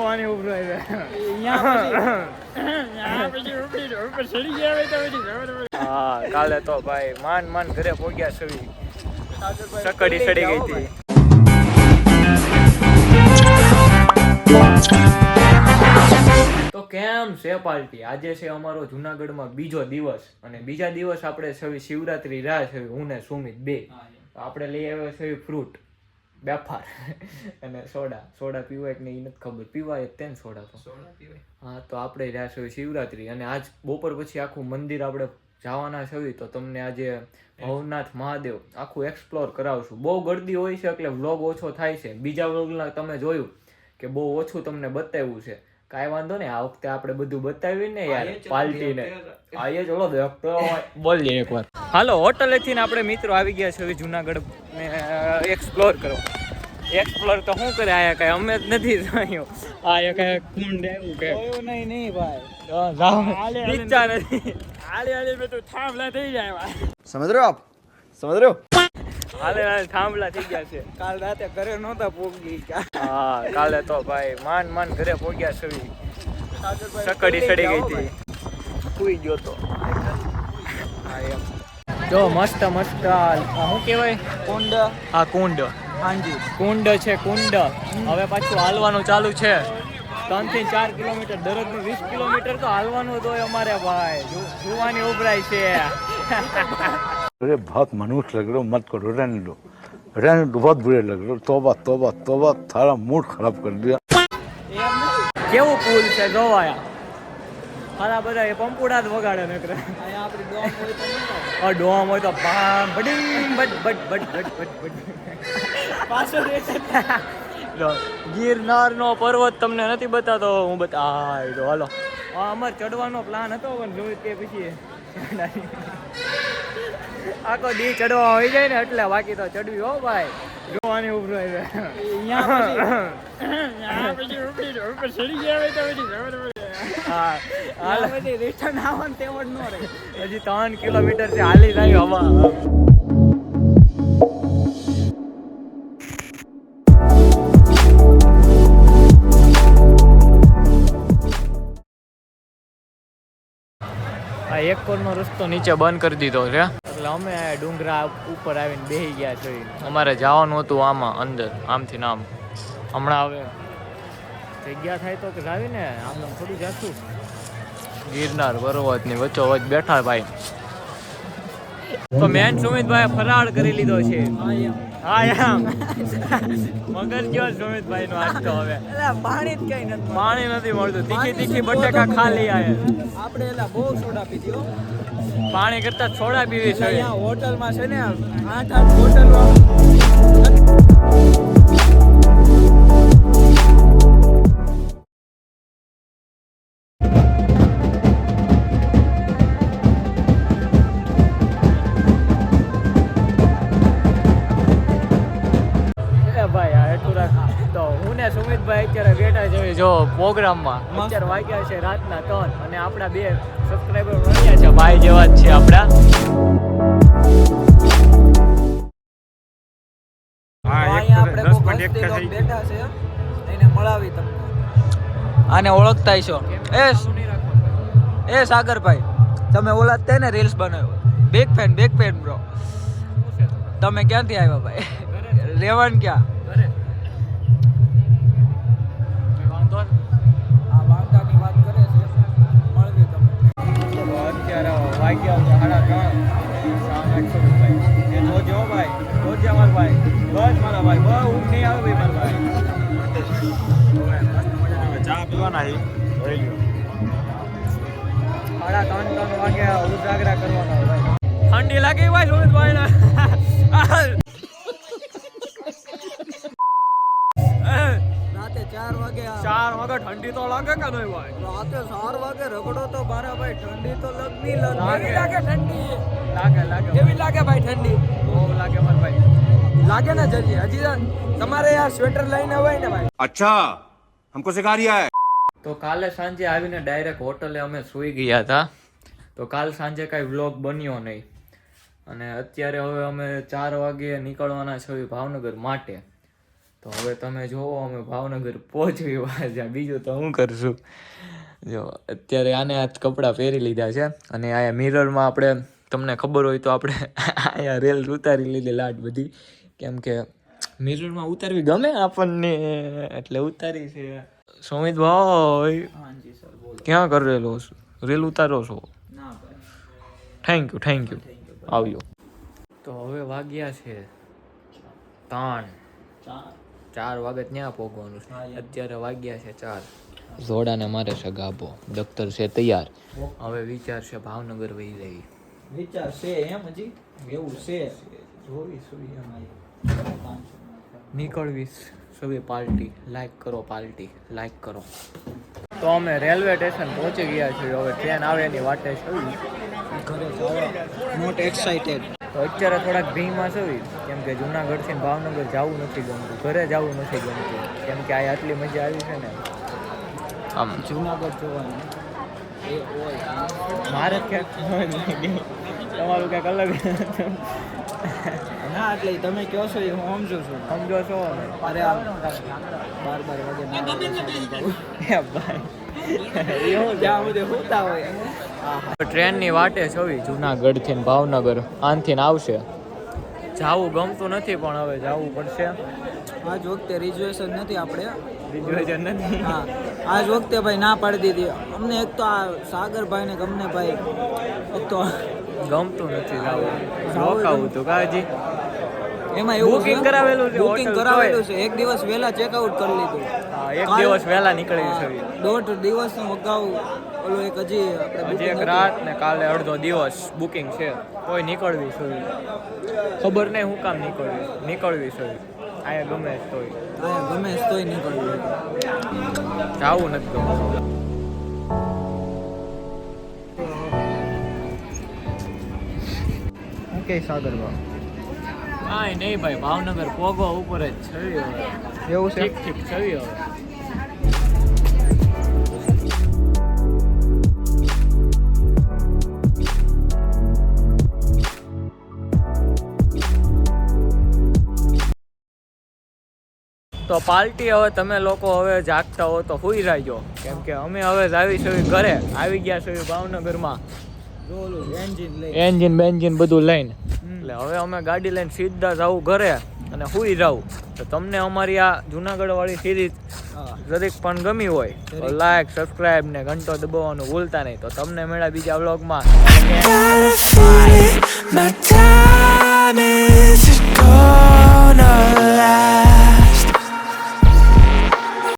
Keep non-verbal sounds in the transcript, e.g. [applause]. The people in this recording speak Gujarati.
જોવાની ઉભરાય છે. હા કાલે તો ભાઈ માન માન ઘરે પોગ્યા સવી સકડી સડી ગઈ હતી. તો કેમ છે પાર્ટી આજે છે અમારો જુનાગઢમાં બીજો દિવસ અને બીજા દિવસ આપણે છવી શિવરાત્રી રાહ છે હું ને સુમિત બે. આપણે લઈ આવ્યો છે ફ્રૂટ બેફાર. અને સોડા સોડા પીવાય કે નહીં નથી ખબર. પીવાય જ તેને સોડા તો. હા તો આપણે રહ્યા છે શિવરાત્રી. અને આજ બપોર પછી આખું મંદિર આપણે જવાના છે તો તમને આજે ભવનાથ મહાદેવ આખું એક્સપ્લોર કરાવશું. બહુ ગર્દી હોય છે એટલે વ્લોગ ઓછો થાય છે. બીજા વ્લોગના તમે જોયું કે બહુ ઓછું તમને બતાવ્યું છે. કાઈ વાંધો નહીં આ વખતે આપણે બધું બતાવ્યું ને યાર પાલટીને. આઈએ ચલો ડોક્ટર બોલીએ એકવાર હાલો હોટલેથી ને આપણે મિત્રો આવી ગયા છે હવે જુનાગઢ એક્સપ્લોર કરો એક્સપ્લોર તો શું કરે આયા કાંઈ અમે જ નથી જાણ્યો. આયા કાંઈ કુંડ આવ્યું કે. નહીં નહીં ભાઈ. તો થાંભલા થઈ સમજ રહ્યો આપ? સમજ રહ્યો હાલે હાલે થાંભલા થઈ ગયા છે. કાલ રાતે ઘરે નહોતા પોગી હા કાલે તો ભાઈ માન માન ઘરે પોગ્યા સવી સકડી સડી ગઈ હતી. સુઈ ગયો તો. જો મસ્ત મસ્ત શું કહેવાય? કુંડ. આ કુંડ. હાંજી. કુંડ છે કુંડ. હવે પાછું હાલવાનું ચાલુ છે. ત્રણથી ચાર કિલોમીટર દરરોજનું વીસ કિલોમીટર તો હાલવાનું તો અમારે ભાઈ. જોવાની ઉભરાય છે. [laughs] अरे बहुत मनुष्य लग रहे हो मत करो रहने दो रहने दो बहुत बुरे लग रहे हो तोबा तोबा तोबा थारा मूड खराब कर दिया કેવું પુલ છે જોવાયા હારા બધા એ પંપુડા જ વગાડે નકરે અહીંયા આપણી ડોમ હોય તો નહીં થાય. આ ડોમ હોય તો બામ બડિંગ but but but but but but પાછળ રહેશે. લો, ગિરનારનો પર્વત તમને નથી બતાતો હું બતા આ જો હાલો આ અમાર ચડવાનો પ્લાન હતો પણ જોઈ તે પછી આખો દી ચડવા હોય જાય ને એટલે બાકી તો ચડવી હો ભાઈ. જોવાની ઉભરાય છે. અહીંયા પછી. પછી ઉપર ચડી ગયા હોય તો પછી હા હાલ. આ બધી આવવાનું તેવડ ન રહે. હજી ત્રણ કિલોમીટરથી હાલી જાય હવા. આ એક કોરનો રસ્તો નીચે બંધ કરી દીધો છે. અમે ડુંગરા ઉપર આવીને બેસી ગયા જોઈ અમારે જવાનું હતું આમાં અંદર આમથી નામ હમણાં હવે જગ્યા થાય તો કે જાવી ને આમ થોડું જાશું. ગિરનાર પર્વતની વચ્ચો વચ્ચ બેઠા ભાઈ. તો મેન સુમિતભાઈ ફરાળ કરી લીધો છે. હા એમ. મગર ગયો સુમિતભાઈ નો આજ તો હવે? પાણી જ કઈ નથી પાણી નથી મળતું. તીખી તીખી બટેકા ખાલી આવે આપણે એલા બહુ સોડા પીધી. પાણી કરતા છોડા પીવી છે. અહીંયા હોટલમાં છે ને આઠ આઠ હોટલ જો પ્રોગ્રામમાં. અત્યારે વાગ્યા છે રાતના ત્રણ અને આપણા બે સબસ્ક્રાઈબર વાગ્યા છે. ભાઈ જેવા જ છે આપણા. આને ઓળખતા છો. એ એ સાગરભાઈ તમે ઓળખતા ને રીલ્સ બનાવ્યો. Big fan big fan bro તમે ક્યાંથી આવ્યા ભાઈ? રેવણ ક્યાં? સામે સુમિતભાઈ એ રોજ હો ભાઈ જોજે મારા ભાઈ બસ મારા ભાઈ બહુ ઊંઘ નહીં આવે ભાઈ મારા ભાઈ. ચા પીવાના હી સાડા ત્રણ ત્રણ વાગે ઉજાગરા કરવાના ભાઈ ઠંડી લાગી ભાઈ સુમિતભાઈ ને ચાર વાગે ઠંડી તો લાગે કે નહીં ભાઈ? રાતે ચાર વાગે રગડો તો બારે ભાઈ ઠંડી તો લગની લાગે. લાગે ઠંડી? લાગે લાગે કેવી લાગે ભાઈ ઠંડી? બહુ લાગે માર ભાઈ. લાગે ને જલ્દી. હજી તમારે યાર સ્વેટર લઈને હોય ને ભાઈ. અચ્છા હમકો સિખા રહ્યા હે તો કાલે સાંજે આવીને ડાયરેક્ટ હોટલે અમે સુઈ ગયા હતા. તો કાલ સાંજે કાંઈ વ્લોગ બન્યો નહીં. અને અત્યારે હવે અમે ચાર વાગે નીકળવાના છીએ ભાવનગર માટે. તો હવે તમે જોવો અમે ભાવનગર પહોંચવી વાજા બીજું તો હું કરશું? જો અત્યારે આને આ કપડાં પહેરી લીધા છે અને અહીંયા મિરરમાં આપણે તમને ખબર હોય તો આપણે [laughs] અહીંયા રેલ ઉતારી લીધી લાટ બધી. કેમ કે મિરરમાં ઉતારવી ગમે આપણને એટલે ઉતારી છે. સુમિત ભાઈ ક્યાં કરેલો રેલ ઉતારો છો? થેન્ક યુ થેન્ક યુ આવ્યો. તો હવે વાગ્યા છે. ત્રણ ચાર. ચાર વાગે ત્યાં પહોંચવાનું છે. અત્યારે વાગ્યા છે ચાર. જોડાને મારે છે ગાભો દફતર છે તૈયાર. હવે વિચાર છે ભાવનગર વહી રહી વિચાર છે એમ હજી. એવું છે. નીકળવીશ સુવી નીકળવી સવી પાર્ટી લાઈક કરો પાર્ટી લાઈક કરો. તો અમે રેલવે સ્ટેશન પહોંચી ગયા છીએ. હવે ટ્રેન આવે એની વાટે જવા નોટ એક્સાઇટેડ તો અત્યારે થોડાક ભીમાં છે કેમ કે જુનાગઢથી ભાવનગર જવું નથી ગમતું. ઘરે જવું નથી ગમતું. કેમ કે આ આટલી મજા આવી છે ને. આમ. જુનાગઢ જોવાનું. મારે ક્યાંક તમારું ક્યાંક અલગ ના એટલે તમે કહો છો એ હું સમજુ છું. સમજો છો અરે બાર બાર વાગે ભાઈ. એવું જ્યાં બધે હોતા હોય. ટ્રેનની વાટે છવી જુનાગઢથી ભાવનગર. આનથી આવશે. જાવું ગમતું નથી પણ હવે જાવું પડશે. આજ વખતે રિઝર્વેશન નથી આપણે. રિઝર્વેશન નથી? હા. આજ વખતે ભાઈ ના પાડી દીધી. અમને એક તો આ સાગરભાઈ ને ગમને ભાઈ. એક તો ગમતું નથી જાવું. રોકાવું તો કાજી એમાં એવું બુકિંગ કરાવેલું છે બુકિંગ કરાવેલું છે. એક દિવસ વહેલા ચેકઆઉટ કરી લીધું. એક દિવસ વહેલા નીકળી છે દોઢ દિવસનું અગાઉ ઓલું એક હજી આપણે હજી એક રાત ને કાલે અડધો દિવસ બુકિંગ છે. કોઈ નીકળવી છે ખબર નહીં હું કામ નીકળવી નીકળવી છે અહીંયા ગમે તોય. હા, ગમે તોય નીકળવું જાવું નથી ગમતું. કે સાગરભાઈ કાંઈ નહીં ભાઈ ભાવનગર પોગો ઉપર જ છવી હવે. એવું ઠીક ઠીક છવી હવે. તો પાર્ટી હવે તમે લોકો હવે જાગતા હો તો હોઈ રહેજો કેમ કે અમે હવે જ આવી છીએ ઘરે આવી ગયા છીએ ભાવનગરમાં. એન્જિન એન્જિન બેન્જિન બધું લઈને. એટલે હવે અમે ગાડી લઈને સીધા જવું ઘરે અને હુઈ રહું તો તમને અમારી આ જુનાગઢ વાળી સિરીઝ હા જરીક પણ ગમી હોય તો લાઈક સબસ્ક્રાઇબ ને ઘંટો દબાવવાનું ભૂલતા નહીં. તો તમને મળ્યા બીજા વ્લોગમાં.